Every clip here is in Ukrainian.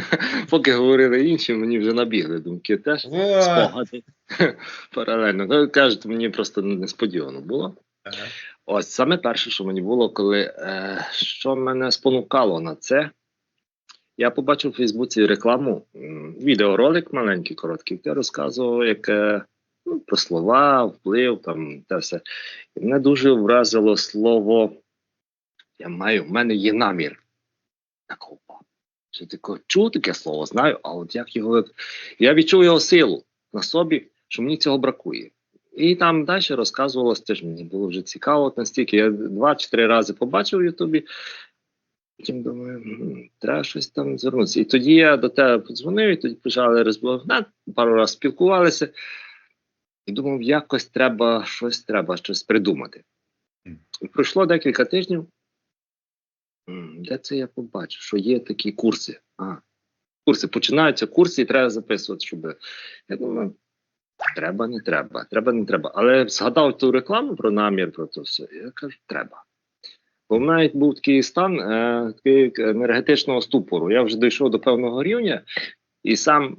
поки говорили інші, мені вже набігли думки теж. Спогади. Паралельно. Ну, кажуть, мені просто несподівано було. Ага. Ось саме перше, що мені було, коли е, що мене спонукало на це. Я побачив у Фейсбуці рекламу, відеоролик маленький, короткий, де розказував як, ну, про слова, вплив, там те все. І мене дуже вразило слово. Я маю, в мене є намір. Так Що таке чув таке слово, знаю, а от як його. Я відчув його силу на собі, що мені цього бракує. І там далі розказувалось, теж мені було вже цікаво настільки. Я два чи три рази побачив в Ютубі. Потім думаю, треба щось там звернутися. І тоді я до тебе подзвонив, і тоді почали розмовляти, пару разів спілкувалися. І думав, якось треба щось треба, щось придумати. І пройшло декілька тижнів. Де це я побачив? Що є такі курси. А, курси починаються курси, і треба записувати, щоб. Я думаю, треба, не треба, треба, не треба. Але згадав ту рекламу про намір, про це все. Я кажу, треба. Бо в мене був такий стан е, такий енергетичного ступору. Я вже дійшов до певного рівня і сам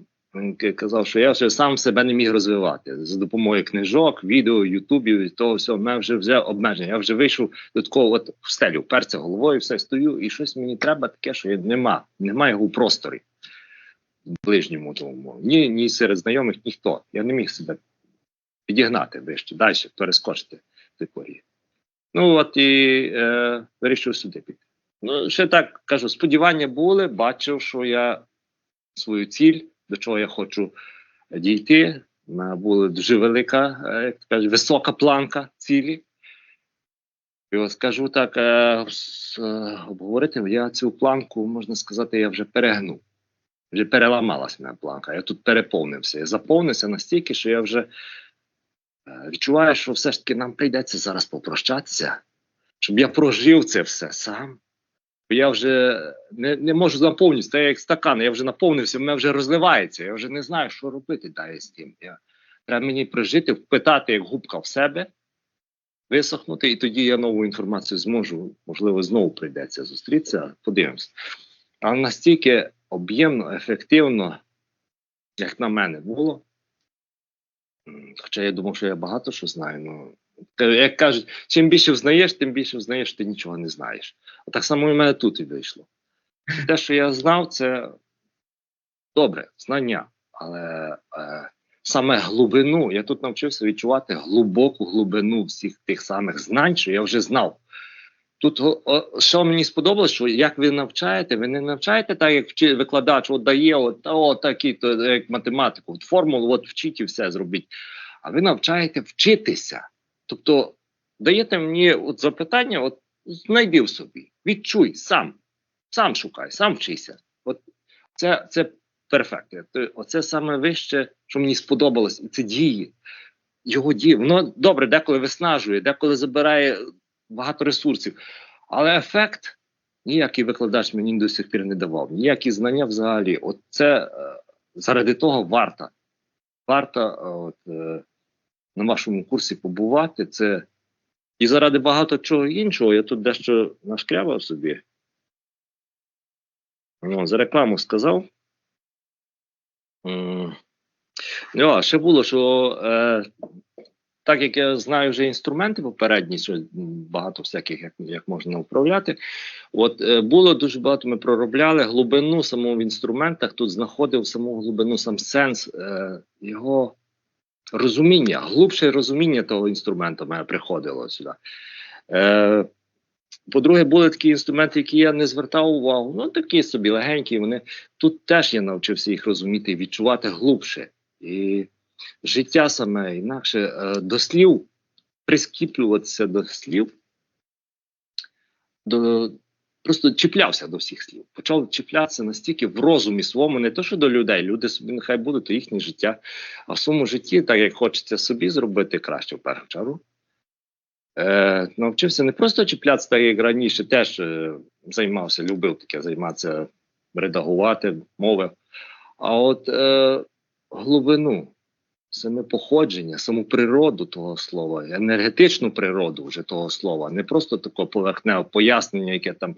казав, що я вже сам себе не міг розвивати за допомогою книжок, відео, ютубів і того всього. Мене вже вже обмеження. Я вже вийшов до такого от в стелю, вперся головою, все стою, і щось мені треба таке, що я нема. Немає його у просторі в ближньому тому. Ні, ні серед знайомих, ніхто. Я не міг себе підігнати вище, далі перескочити типу. Ну от і е, вирішив сюди піти. Ну, ще так кажу, сподівання були, бачив, що я свою ціль, до чого я хочу дійти. Була дуже велика, е, як кажуть, висока планка цілі. І от скажу так, е, е, обговорити, я цю планку, можна сказати, я вже перегнув. Вже переламалася моя планка. Я тут переповнився. Я заповнився настільки, що я вже відчуваю, що все ж таки нам прийдеться зараз попрощатися, щоб я прожив це все сам. Я вже не, не можу заповнитися, це як стакан, я вже наповнився, в мене вже розливається. Я вже не знаю, що робити далі з тим. Я, треба мені прожити, впитати як губка в себе, висохнути, і тоді я нову інформацію зможу, можливо, знову прийдеться зустрітися, подивимося. Але настільки об'ємно, ефективно, як на мене було. Хоча я думав, що я багато що знаю. Ну, те, як кажуть, чим більше взнаєш, тим більше взнаєш, що ти нічого не знаєш. А так само і в мене тут і вийшло. Те, що я знав, це добре, знання, але е, саме глибину, я тут навчився відчувати глибоку глибину всіх тих самих знань, що я вже знав. Тут о, що мені сподобалось, що як ви навчаєте, ви не навчаєте так, як вчи, викладач от дає, от, о, такі, то як математику, от формулу, от вчіть і все зробіть. А ви навчаєте вчитися. Тобто даєте мені от запитання, от знайди в собі, відчуй сам, сам шукай, сам вчися. От це, це перфект. Оце саме вище, що мені сподобалось, і це діє. Його діє. Воно добре, деколи виснажує, деколи забирає багато ресурсів. Але ефект ніякий викладач мені до сих пір не давав. Ніякі знання взагалі. От це е, заради того варто. Варто е, от, е, на вашому курсі побувати. Це і заради багато чого іншого. Я тут дещо нашкрябав собі. Ну, за рекламу сказав. Ну, а ще було, що е, так як я знаю вже інструменти попередні, що багато всяких, як, як можна управляти. От е, було дуже багато. Ми проробляли глибину самого в інструментах. Тут знаходив саму глибину, сам сенс е, його розуміння, глибше розуміння того інструменту мене приходило сюди. Е, по-друге, були такі інструменти, які я не звертав увагу. Ну, такі собі легенькі. Вони тут теж я навчився їх розуміти і відчувати глибше. І життя саме інакше е, до слів, прискіплюватися до слів, до, просто чіплявся до всіх слів. Почав чіплятися настільки в розумі своєму, не то, що до людей. Люди собі нехай будуть, то їхнє життя. А в своєму житті, так як хочеться собі зробити краще в першу чергу. Е, навчився не просто чіплятися, так як раніше теж е, займався, любив таке займатися, редагувати мови. А от е, глибину, саме походження, саму природу того слова, енергетичну природу вже того слова, не просто такого поверхневого пояснення, яке там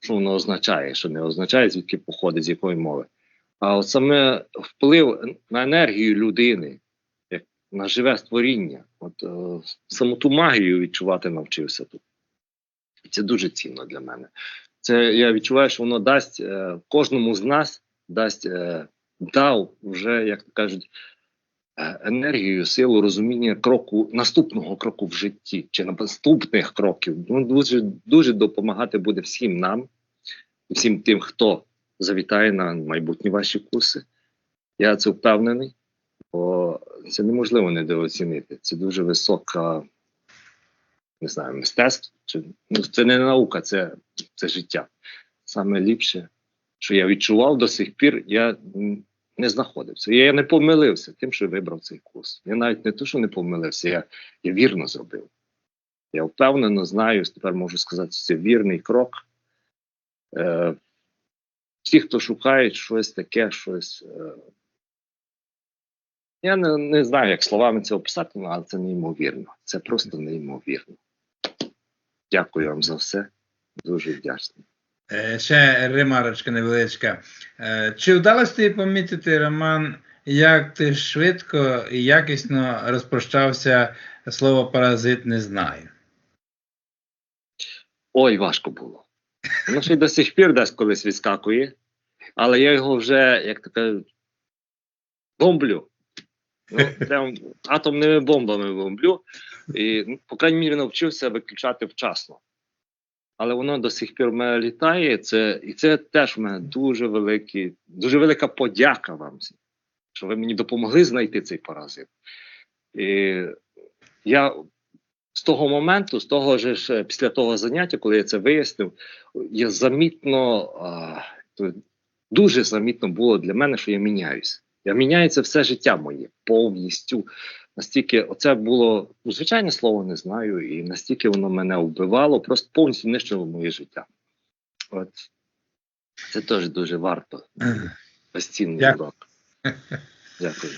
що воно означає, що не означає, звідки походить, з якої мови. А от саме вплив на енергію людини, як на живе створіння, от е, саму ту магію відчувати навчився тут. І це дуже цінно для мене. Це я відчуваю, що воно дасть е, кожному з нас дасть е, дав вже, як кажуть, енергію, силу, розуміння кроку, наступного кроку в житті чи наступних кроків. Ну, дуже, дуже допомагати буде всім нам, всім тим, хто завітає на майбутні ваші курси. Я це впевнений, бо це неможливо недооцінити. Це дуже висока, не знаю, мистецтво. Чи, ну, це не наука, це, це життя. Саме ліпше, що я відчував до сих пір, я не знаходився. Я не помилився тим, що вибрав цей курс. Я навіть не то, що не помилився, я, я вірно зробив. Я впевнено знаю, тепер можу сказати, що це вірний крок. Е, всі, хто шукають щось таке, щось. Е, я не, не знаю, як словами це описати, але це неймовірно. Це просто неймовірно. Дякую вам за все. Дуже вдячний. Е, Ще ремарочка невеличка. Е, Чи вдалося тобі помітити, Роман, як ти швидко і якісно розпрощався слово паразит не знаю? Ой, важко було. Воно ще й до сих пір десь колись відскакує, але я його вже, як кажуть, бомблю. Ну, прям атомними бомбами бомблю. І, ну, по крайній мірі, навчився виключати вчасно. Але воно до сих пір в мене літає, це, і це теж в мене дуже великий, дуже велика подяка вам, що ви мені допомогли знайти цей паразит. І я з того моменту, з того ж після того заняття, коли я це вияснив, я замітно, а, дуже замітно було для мене, що я міняюся. Я міняється все життя моє повністю. Настільки оце було ну, звичайне слово, не знаю, і настільки воно мене вбивало, просто повністю нищило моє життя. От це теж дуже варто. Безцінний урок. Дякую.